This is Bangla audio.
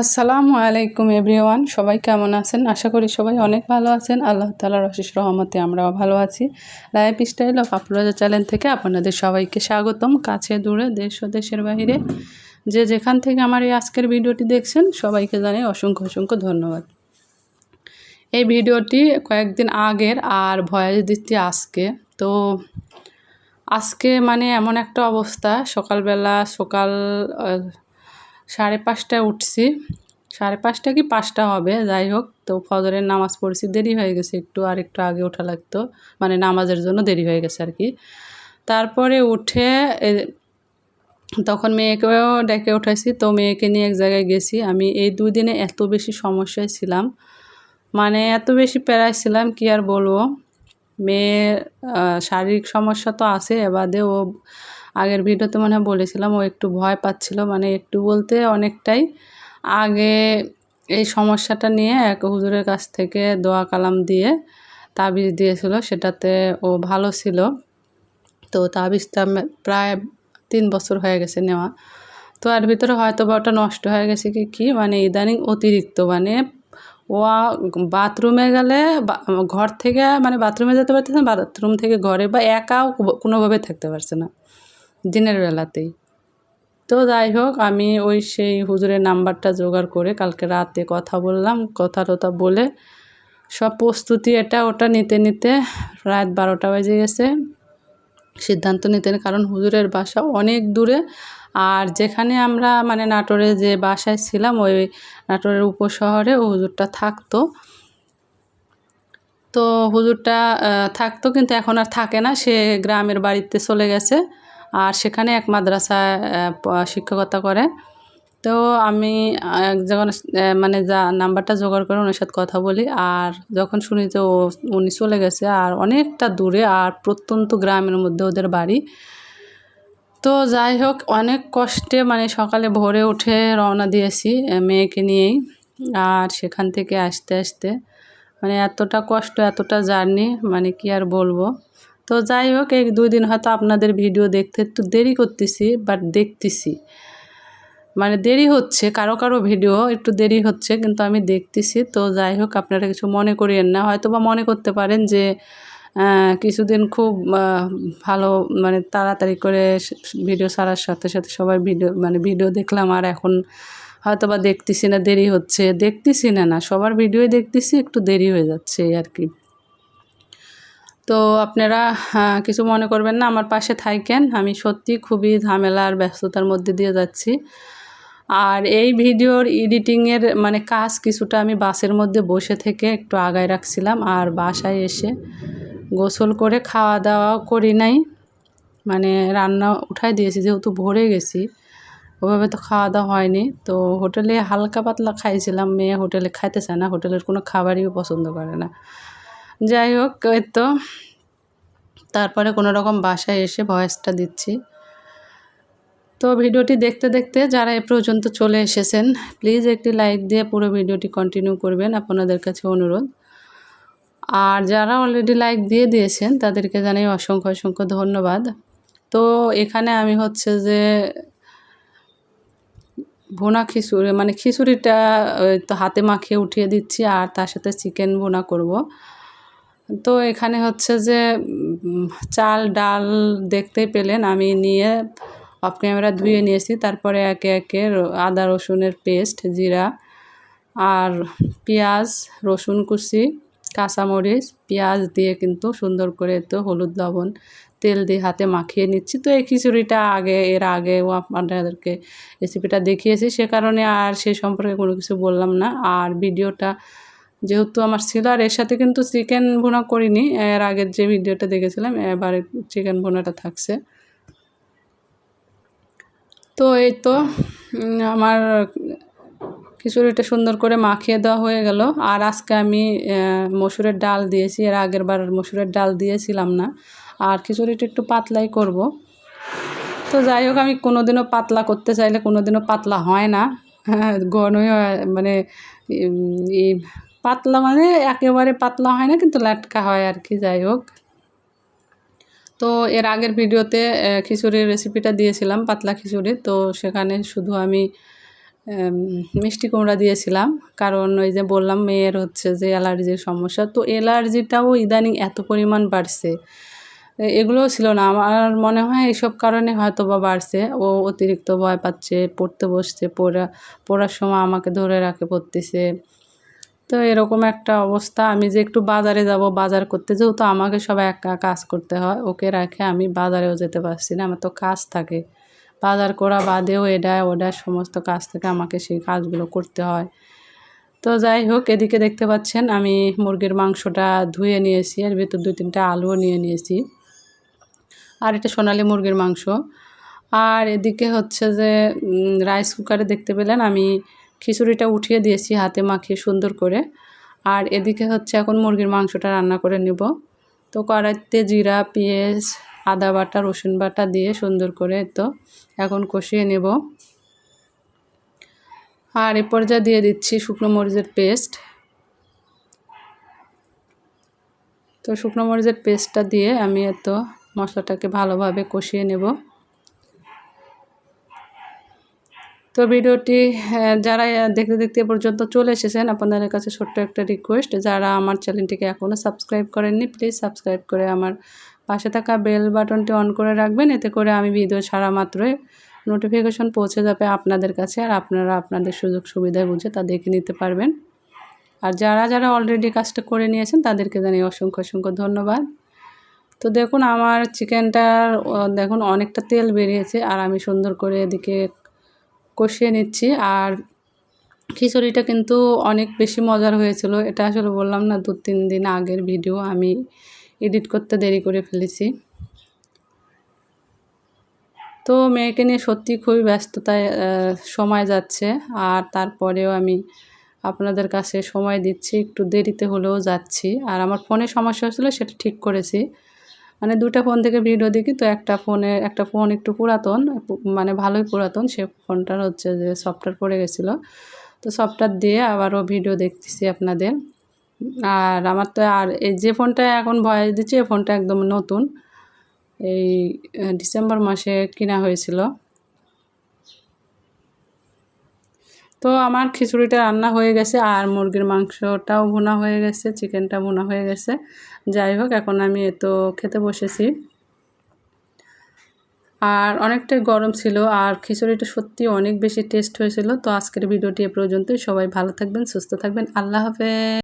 আসসালামু আলাইকুম এভরিওয়ান, সবাই কেমন আছেন? আশা করি সবাই অনেক ভালো আছেন। আল্লাহ তালার অশেষ রহমতে আমরাও ভালো আছি। Lifestyle of Apuraja channel থেকে আপনাদের সবাইকে স্বাগতম। কাছে, দূরে, দেশ ও দেশের বাহিরে যে যেখান থেকে আমার এই আজকের ভিডিওটি দেখছেন, সবাইকে জানাই অসংখ্য অসংখ্য ধন্যবাদ। এই ভিডিওটি কয়েকদিন আগের আর ভয়েস দিচ্ছি আজকে। তো আজকে মানে এমন একটা অবস্থা, সকালবেলা সকাল সাড়ে পাঁচটায় উঠছি। সাড়ে পাঁচটা কি পাঁচটা হবে? যাই হোক, তো ফজরের নামাজ পড়ছি, দেরি হয়ে গেছে একটু, আর একটু আগে ওঠা লাগতো। মানে নামাজের জন্য দেরি হয়ে গেছে আর কি। তারপরে উঠে তখন মেয়েকেও ডেকে উঠাইছি। তো মেয়েকে নিয়ে এক জায়গায় গেছি। আমি এই দুই দিনে এত বেশি সমস্যায় ছিলাম। মানে এত বেশি প্যারায় ছিলাম, কি আর বলব? মেয়ের শারীরিক সমস্যা তো আছে এবাদে ও আগের ভিডিওতে মনে হয় বলেছিলাম, ও একটু ভয় পাচ্ছিল মানে একটু বলতে অনেকটাই আগে এই সমস্যাটা নিয়ে এক হুজুরের কাছ থেকে দোয়া কালাম দিয়ে তাবিজ দিয়েছিল, সেটাতে ও ভালো ছিল। তো তাবিজটা প্রায় তিন বছর হয়ে গেছে নেওয়া। তো আর ভিতরে হয়তো বা ওটা নষ্ট হয়ে গেছে কি কি? মানে ইদানিং অতিরিক্ত মানে ও বাথরুমে গেলে ঘর থেকে মানে বাথরুমে যেতে পারতেছে না, বাথরুম থেকে ঘরে বা একাও কোনোভাবে থাকতে পারছে না। দিনের বেলাতেই। তো যাই হোক, আমি ওই সেই হুজুরের নাম্বারটা জোগাড় করে কালকে রাতে কথা বললাম। কথা টথা বলে সব প্রস্তুতি এটা, ওটা নিতে নিতে রাত বারোটা বেজে গেছে। সিদ্ধান্ত নিতে কারণ হুজুরের বাসা অনেক দূরে। আর যেখানে আমরা মানে নাটোরে যে বাসায় ছিলাম, ওই নাটোরের উপশহরে ও হুজুরটা থাকতো। তো হুজুরটা থাকতো, কিন্তু এখন আর থাকে না। সে গ্রামের বাড়িতে চলে গেছে। আর সেখানে এক মাদ্রাসায় শিক্ষকতা করে। তো আমি যখন মানে যা নাম্বারটা জোগাড় করে ওনার সাথে কথা বলি, আর যখন শুনি যে ও, উনি চলে গেছে, আর অনেকটা দূরে, আর প্রত্যন্ত গ্রামের মধ্যে ওদের বাড়ি। তো যাই হোক, অনেক কষ্টে মানে সকালে ভোরে উঠে রওনা দিয়েছি মেয়েকে নিয়েই। আর সেখান থেকে আসতে আসতে মানে এতটা কষ্ট, এতটা জার্নি মানে কি আর বলব। তো যাই হোক, এই দুই দিন হয়তো আপনাদের ভিডিও দেখতে একটু দেরি করতেছি বাট দেখতেছি। মানে দেরি হচ্ছে, কারও কারও ভিডিও একটু দেরি হচ্ছে, কিন্তু আমি দেখতেছি। তো যাই হোক, আপনারা কিছু মনে করিয়েন না। হয়তো বা মনে করতে পারেন যে কিছুদিন খুব ভালো মানে তাড়াতাড়ি করে ভিডিও ছাড়ার সাথে সাথে সবাই ভিডিও মানে ভিডিও দেখলাম, আর এখন হয়তো বা দেখতেছি না, দেরি হচ্ছে। দেখতেছি না না, সবার ভিডিওই দেখতেছি, একটু দেরি হয়ে যাচ্ছে আর কি। তো আপনারা কিছু মনে করবেন না, আমার পাশে থাকেন। আমি সত্যি খুবই ঝামেলা আর ব্যস্ততার মধ্যে দিয়ে যাচ্ছি। আর এই ভিডিওর এডিটিংয়ের মানে কাজ কিছুটা আমি বাসের মধ্যে বসে থেকে একটু আগায় রাখছিলাম আর বাসায় এসে গোসল করে খাওয়া দাওয়া করি নাই। মানে রান্না উঠাই দিয়েছি, যেহেতু ভরে গেছি, ওভাবে তো খাওয়া দাওয়া হয়নি। তো হোটেলে হালকা পাতলা খাইছিলাম, মেয়ে হোটেলে খাইতে চায় না, হোটেলের কোনো খাবারই পছন্দ করে না। যাই হোক ওই তো। তারপরে কোনো রকম বাসায় এসে ভয়েসটা দিচ্ছি। তো ভিডিওটি দেখতে দেখতে যারা এ পর্যন্ত চলে এসেছেন প্লিজ একটি লাইক দিয়ে পুরো ভিডিওটি কন্টিনিউ করবেন, আপনাদের কাছে অনুরোধ। আর যারা অলরেডি লাইক দিয়ে দিয়েছেন, তাদেরকে জানাই অসংখ্য অসংখ্য ধন্যবাদ। তো এখানে আমি হচ্ছে যে ভুনা খিচুড়ি মানে খিচুড়িটা তো হাতে মাখিয়ে উঠিয়ে দিচ্ছি, আর তার সাথে চিকেন ভুনা করব। তো এখানে হচ্ছে যে চাল, ডাল দেখতেই পেলেন। আমি নিয়ে অফ ক্যামেরা ধুয়ে নিয়েছি। তারপরে একে একে আদা, রসুনের পেস্ট জিরা আর পেঁয়াজ, রসুন কুচি, কাঁচামরিচ, পেঁয়াজ দিয়ে কিন্তু সুন্দর করে তো হলুদ, লবণ, তেল দিয়ে হাতে মাখিয়ে নিচ্ছি। তো এই খিচুড়িটা আগে, এর আগেও আপনাদেরকে রেসিপিটা দেখিয়েছি। সে কারণে আর সেই সম্পর্কে কোনো কিছু বললাম না। আর ভিডিওটা যেহেতু আমার ছিল আর এর সাথে কিন্তু চিকেন ভুনা করিনি। এর আগের যে ভিডিওটা দেখেছিলাম, এবারে চিকেন ভুনাটা থাকছে। তো এই তো আমার খিচুড়িটা সুন্দর করে মাখিয়ে দেওয়া হয়ে গেল। আর আজকে আমি মসুরের ডাল দিয়েছি। এর আগের বার মসুরের ডাল দিয়েছিলাম না। আর খিচুড়িটা একটু পাতলাই করব। তো যাই হোক, আমি কোনোদিনও পাতলা করতে চাইলে কোনোদিনও পাতলা হয় না। ঘনই মানে পাতলা মানে একেবারে পাতলা হয় না, কিন্তু লাটকা হয় আর কি, যাই হোক। তো এর আগের ভিডিওতে খিচুড়ির রেসিপিটা দিয়েছিলাম, পাতলা খিচুড়ি। তো সেখানে শুধু আমি মিষ্টি কুমড়া দিয়েছিলাম। কারণ ওই যে বললাম, মেয়ের হচ্ছে যে অ্যালার্জির সমস্যা। তো অ্যালার্জিটাও ইদানিং এত পরিমাণ বাড়ছে। এগুলোও ছিল না। আমার মনে হয় এইসব কারণে হয়তো বা বাড়ছে। ও অতিরিক্ত ভয় পাচ্ছে, পড়তে বসছে, পড়া, পড়ার সময় আমাকে ধরে রাখে, পড়তেছে। তো এরকম একটা অবস্থা। আমি যে একটু বাজারে যাব, বাজার করতে, যেহেতু আমাকে সবাই একা কাজ করতে হয়, ওকে রাখে আমি বাজারেও যেতে পারছি না, আমার তো কাজ থাকে। বাজার করা বাদেও এটা ওটা সমস্ত কাজ থেকে আমাকে সেই কাজগুলো করতে হয়। তো যাই হোক, এদিকে দেখতে পাচ্ছেন, আমি মুরগির মাংসটা ধুয়ে নিয়েছি, এর ভিতর দুই তিনটা আলুও নিয়ে নিয়েছি। আর এটা সোনালি মুরগির মাংস। আর এদিকে হচ্ছে যে রাইস কুকারে দেখতে পেলেন, আমি খিচুড়িটা উঠিয়ে দিয়েছি হাতে মাখিয়ে সুন্দর করে। আর এদিকে হচ্ছে এখন মুরগির মাংসটা রান্না করে নেব। তো কড়াইতে জিরা, পেঁয়াজ, আদা বাটা, রসুন বাটা দিয়ে সুন্দর করে তো এখন কষিয়ে নেব। আর এ পর্যায়ে দিয়ে দিচ্ছি শুকনো মরিচের পেস্ট। তো শুকনো মরিচের পেস্টটা দিয়ে আমি এত মশলাটাকে ভালোভাবে কষিয়ে নেব। তো ভিডিওটি হ্যাঁ, যারা দেখতে দেখতে পর্যন্ত চলে এসেছেন আপনাদের কাছে ছোট্ট একটা রিকোয়েস্ট যারা আমার চ্যানেলটিকে এখনও সাবস্ক্রাইব করেননি প্লিজ সাবস্ক্রাইব করে আমার পাশে থাকা বেল বাটনটি অন করে রাখবেন এতে করে আমি ভিডিও ছাড়া মাত্রই নোটিফিকেশন পৌঁছে যাবে আপনাদের কাছে আর আপনারা আপনাদের সুযোগ সুবিধা বুঝে তা দেখে নিতে পারবেন। আর যারা যারা অলরেডি কাজটা করে নিয়েছেন তাদেরকে জানিয়ে অসংখ্য অসংখ্য ধন্যবাদ। তো দেখুন আমার চিকেনটার দেখুন অনেকটা তেল বেরিয়েছে আর আমি সুন্দর করে এদিকে কষিয়ে নিচ্ছি। আর খিচুড়িটা কিন্তু অনেক বেশি মজার হয়েছিল। এটা আসলে বললাম না, দু তিন দিন আগের ভিডিও আমি এডিট করতে দেরি করে ফেলেছি। তো মেয়েকে নিয়ে সত্যি খুবই ব্যস্ততায় সময় যাচ্ছে। আর তারপরেও আমি আপনাদের কাছে সময় দিচ্ছি, একটু দেরিতে হলেও যাচ্ছি। আর আমার ফোনে সমস্যা হচ্ছিল সেটা ঠিক করেছি। মানে দুটা ফোন থেকে ভিডিও দেখি তো একটা ফোনে একটা ফোন একটু পুরাতন মানে ভালোই পুরাতন, সে ফোনটার হচ্ছে যে সফটওয়্যার পড়ে গেছিল। তো সফটওয়্যার দিয়ে আবারও ভিডিও দেখতেছি আপনাদের। আর আমার তো আর এই যে ফোনটা এখন ভয়েস দিচ্ছি, এই ফোনটা একদম নতুন। এই ডিসেম্বর মাসে কেনা হয়েছিল। তো আমার খিচুড়িটা রান্না হয়ে গেছে আর মুরগির মাংসটাও ভুনা হয়ে গেছে চিকেনটা ভুনা হয়ে গেছে। যাই হোক, এখন আমি এতো খেতে বসেছি। আর অনেকটাই গরম ছিল আর খিচুড়িটা সত্যি অনেক বেশি টেস্ট হয়েছিল। তো আজকের ভিডিওটি এ পর্যন্তই। সবাই ভালো থাকবেন, সুস্থ থাকবেন। আল্লাহ হাফেজ।